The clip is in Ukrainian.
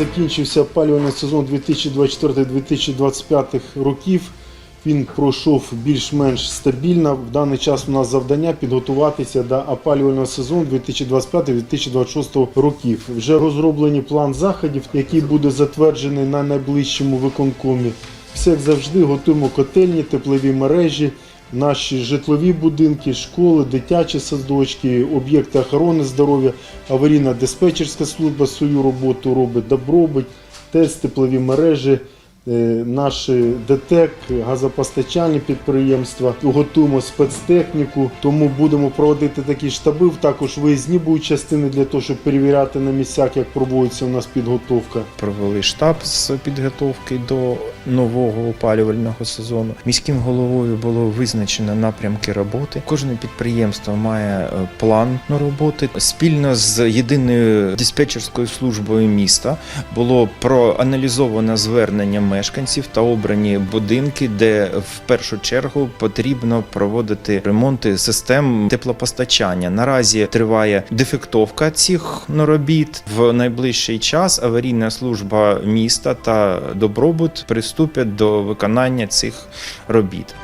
закінчився опалювальний сезон 2024-2025 років. Він пройшов більш-менш стабільно. В даний час у нас завдання підготуватися до опалювального сезону 2025-2026 років. Вже розроблені план заходів, який буде затверджений на найближчому виконкомі. Все як завжди готуємо котельні, теплові мережі, наші житлові будинки, школи, дитячі садочки, об'єкти охорони здоров'я, аварійна диспетчерська служба свою роботу робить, добробить, ТЕС, теплові мережі. е, Наші ДТЕК, газопостачальні підприємства, готуємо спецтехніку, тому будемо проводити такі штаби. Також виїзні будуть частини для того, щоб перевіряти на місцях, як проводиться у нас підготовка. Провели штаб з підготовки до нового опалювального сезону. Міським головою було визначено напрямки роботи. Кожне підприємство має е, план на роботи. Спільно з єдиною диспетчерською службою міста було проаналізовано звернення мешканців та обрані будинки, де в першу чергу потрібно проводити ремонти систем теплопостачання. Наразі триває дефектовка цих робіт. В найближчий час аварійна служба міста та добробут приступять до виконання цих робіт.